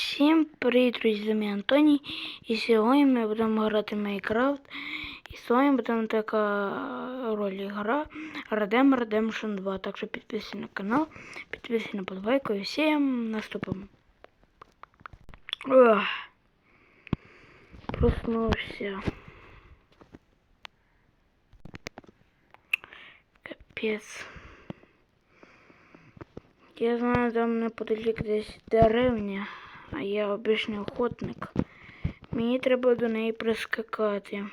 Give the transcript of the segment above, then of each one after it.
Всім привіт, друзі, з вами Антоній. І сьогодні ми будемо грати Майнкрафт. І сьогодні буде така роль гра Redem Redemption 2. Так що підписуйся на канал, підписуйся на подбайку і всім наступимо. Ох. Проснувся. Капець. Я знаю, там неподалік десь деревня, а я обичний охотник. Мені треба до неї прискакати.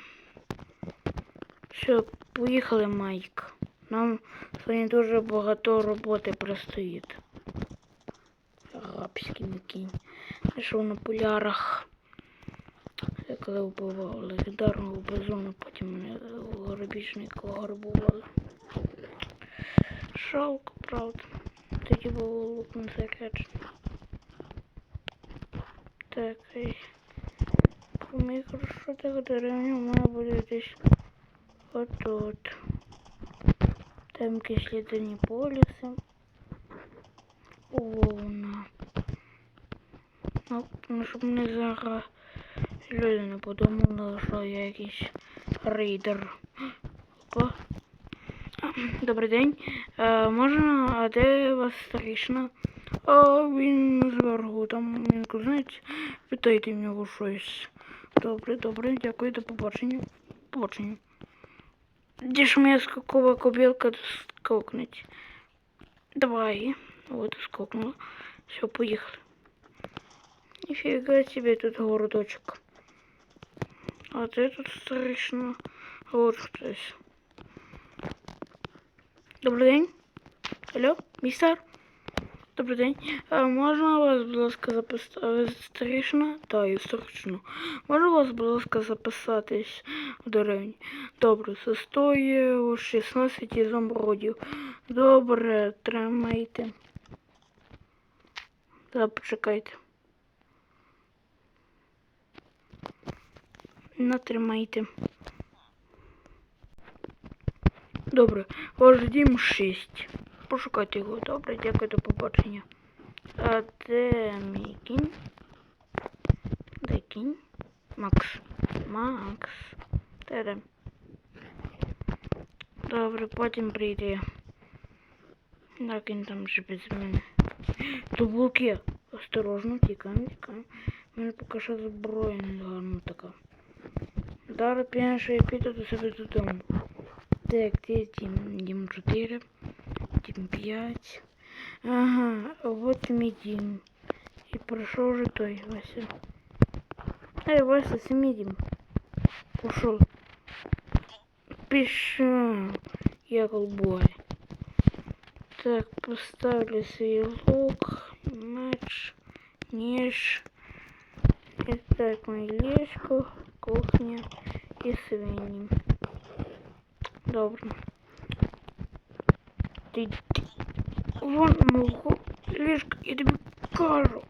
Все, поїхали, Майк. Нам сьогодні дуже багато роботи предстоїть. Арабський кінь. Пішов на полярах. Я коли вбивав легендарного бизону, потім мене грабіжника грабували. Жалко, правда. Тоді було лук не заряджено. Так, так деревня у мене буде десь отут. Там якісь лідяні поліси. Вовна. Ну, ну, щоб мене зараз люди не подумали, що я якийсь рейдер. Опа. Добрий день. Е, можна, а де вас старішина? А він зверху, там він знаєте, питайте в нього щось. Добре, добре, дякую, до побачення. Побачення. Де ж моя скакова кобілка скокнуть? Давай. Вот скокнула. Все, поехали. Нифига себе тут городочек. А ты тут страшно. Вот хтось. Добрий день. Алло, містер? Добрий день. А можна вас, будь ласка, записати? Так, я старішина. Можна вас, будь ласка, записатись в деревні? Добре, у 16 ізумрудів. Добре, тримайте. Так, почекайте. Натримайте. Добре, ваш дім 6. Пошукайте його. Добре, дякую, до побачення. А де мій кінь? Де кінь? Макс. Макс. Де? Добре, потім прийде. Так він там же без мене. Тублуки. Осторожно, тікаємо, тікаємо. Мене поки що зброя не гарна така. Зараз п'яніше я піду до себе додому. Так, де Дім? Дім 4, Дім 5. Ага, вот мій Дім. І пройшов же той Вася. Эй, Вася, сними Дім. Пошел. Пішов. Я колбой. Так, поставлю свій лук, меч, ніж. І так, моє ліжко, кухня і свині. Добре. Ти. Вон мого ліжка, я тобі кажу.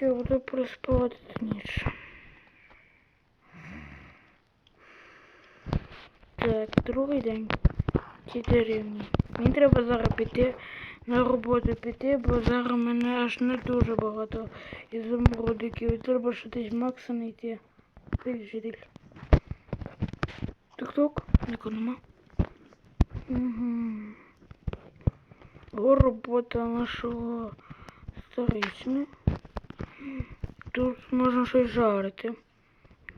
Я буду проспати ніч. Так, другий день. Ці деревні. Мені треба зараз піти на роботу піти, бо зараз мене аж не дуже багато ізумрудиків. Треба ще десь Макса знайти. Житель. Нікого нема. Угу. Робота нашого старичного. Тут можна щось жарити.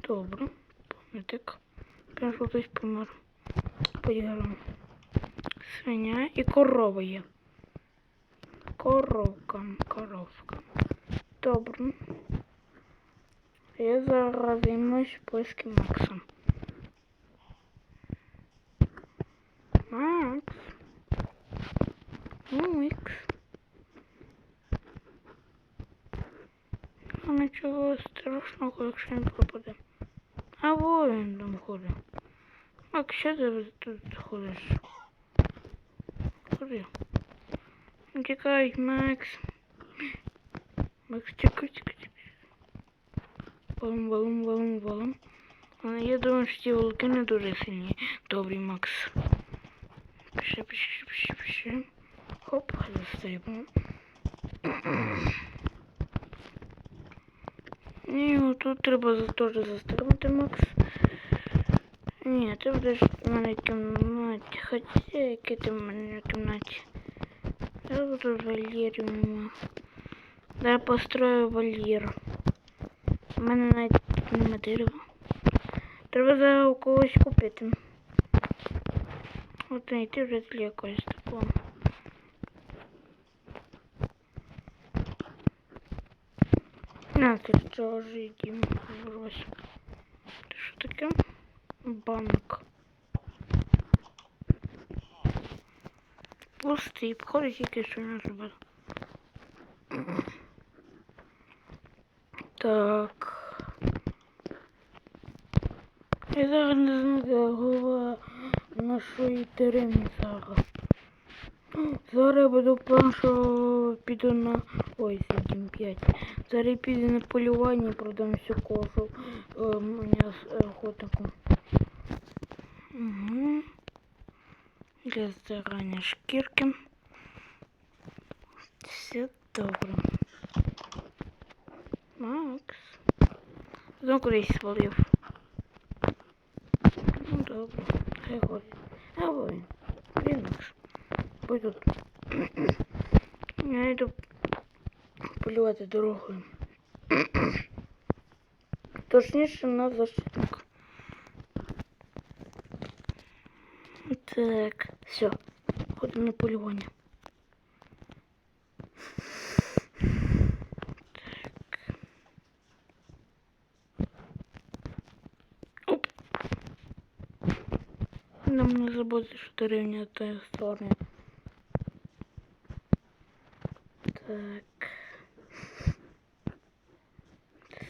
Добре. Пам'ятник. Прийшов хтось помер. Поїхали. Свиня і корова є. Коровка, коровка. Добре. Я зараз займусь поиском Макса. Макс. Макс. Ну, нічого страшного, якщо він пропаде. А во він там ходить. Макс, що ти тут ходиш? Ходи. Тікай, Макс. Макс, тікай, тікай, тікай. Валом, валом, валом. Але я думаю, що ці волки не дуже сильні. Добрий Макс. Пиши, пиши, пиши, пиши. Хоп, застрибну. Ні, тут треба теж застрибнути, Макс. Ні, ти будеш в мене кімнаті. Хоча яке ти в кімнаті? Я буду вольєром. Да, я построю вольєр. У мене навіть нема дерева. Треба за когось купити. От знайти вже для якогось такого. На, ти чого ж їдім? Брось. Це що таке? Банк. Пустий, походу тільки що не зробив. Так. Я зараз не знаю, де голова нашої терени зараз. Зараз я буду план, що піду на... Ой, 7-5. Зараз я піду на полювання і продам всю кожу е, мені охотнику. Угу. Для здирання шкірки. Все добре. Макс. Знову кудись свалив. Ну добре. Хай ходить. А. Він. Будь тут. Я йду полювати дорогою. Точніше на защитник. Так, все. Ходимо на полювання. Не забути, що деревня та сторони. Так.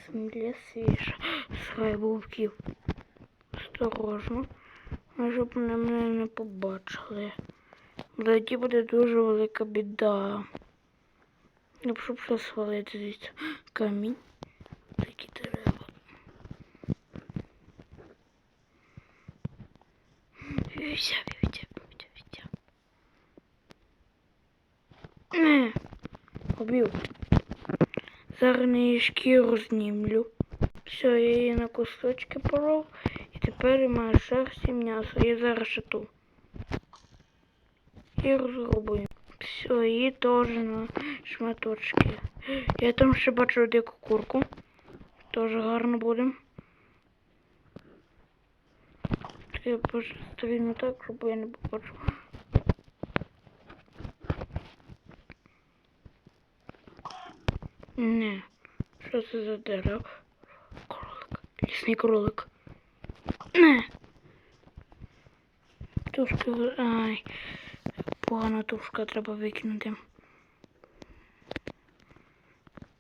Земля свіжа. Схай. Осторожно. Ну, Щоб вони мене не побачили. Тоді буде дуже велика біда. Щоб все свалити звідси. Камінь. Убив. Зараз на її шкіру знімлю. Все, я її на кусочки поров. І тепер я маю шерсть і м'ясо. І зараз ще. І розрубую. Все, її теж на шматочки. Я там ще бачу дику курку. Теж гарно буде. Я постріну так, щоб я не побачив. Не. Що це за дерево? Кролик. Лісний кролик. Не. Тушка. в- Ай. Погана тушка треба викинути.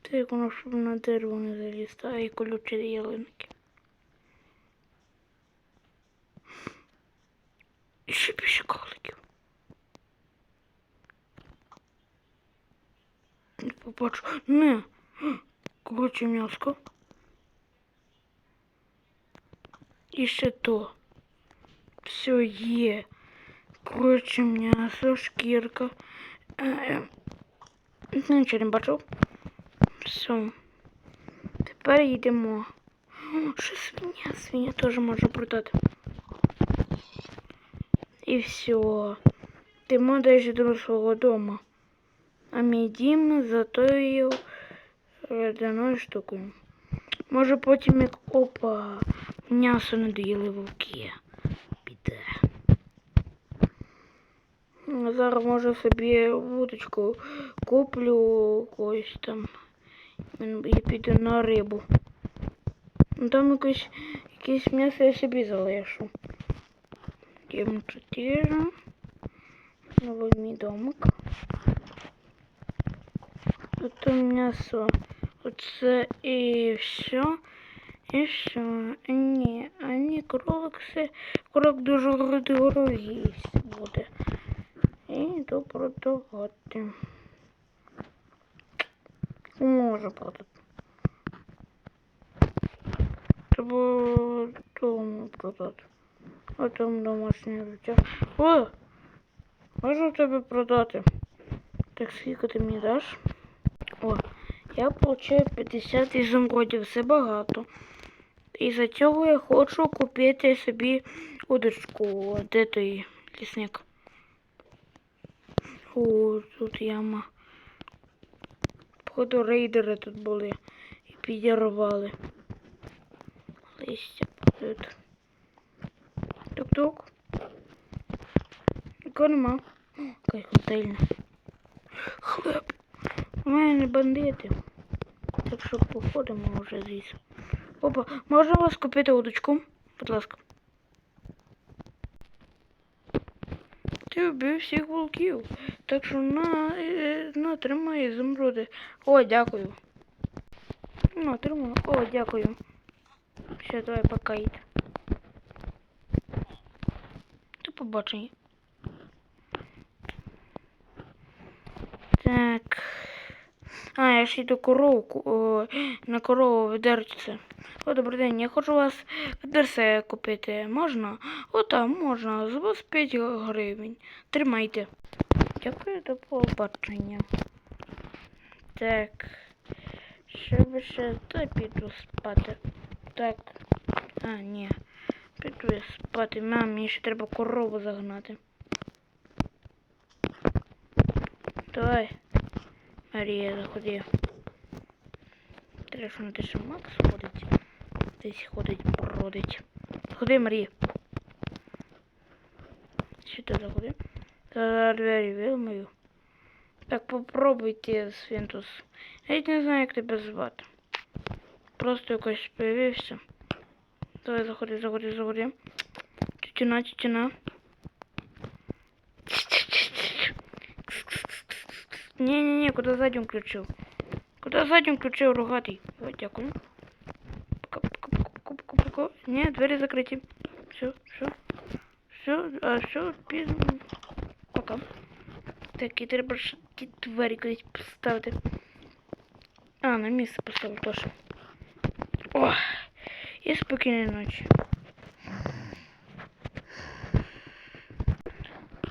Так воно щоб на дерево не залізти, а і колючі ялинки. І ще більше кроликів. Не побачу. Не. Коротше м'яско. І ще то. Все є. Коротше м'ясо, шкірка. Е, ну, нічого не бачив. Все. Тепер йдемо. О, ще свиня. Свиня теж може продати. І все. Йдемо далі до свого дому. А мій дім за тою Ледяною штукою. Може потім як опа, м'ясо не доїли вовки. Піде. Зараз може собі вудочку куплю когось там і піду на рибу. Ну там якось, якесь м'ясо я собі залишу. М 4 Новий мій домик. Тут м'ясо. Оце і все. І все. Ні, а ні, кролик все. Кролик дуже дорогий буде. І йду продавати. Можу продати. Треба дому продати. А там домашнє життя. О! Можу тебе продати. Так, скільки ти мені даш? Я получаю 50 ізумрудів, це багато. І за цього я хочу купити собі удочку. Де той лісник? О, тут яма. Походу рейдери тут були і підірвали. Листя тут. Тук-тук. Нема. Якась. Хлеб. У мене бандити. Так що походимо вже звідси. Опа, можна вас купити удочку? Будь ласка. Ти вбив всіх волків. Так що на, е, на тримай зумруди. О, дякую. На, тримай. О, дякую. Все, давай пока йди. До побачення. Так. А, я ж йду корову, на корову ведерце. О, добрий день, я хочу вас ведерце купити. Можна? О, так, можна. За вас 5 гривень. Тримайте. Дякую, до побачення. Так. Що би ще? Та піду спати. Так. А, ні. Піду я спати. Мам, мені ще треба корову загнати. Давай. Марія, заходи. Треба, що на те, що Макс ходить. Десь ходить, бродить. Заходи, Марія. Сюди заходи. Та двері вилмою. Так, попробуйте, Свинтус. Я не знаю, як тебе звати. Просто якось появився. Давай, заходи, заходи, заходи. Тютюна, тютюна. Не-не-не, куда задним включил? Куда задним включил рогатый? Вот, дякую. Не, двери закриті. Все, все. Все, а все, піз... Пока. Так, і треба ж ті двері кудись поставити. А, на місце поставив теж. О, і спокійної ночі.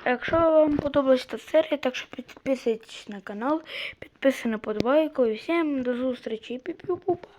Якщо вам подобалась та серія, так що підписуйтесь на канал, підписуйтесь на подбайку і всім до зустрічі. Пі-пі-пу-па.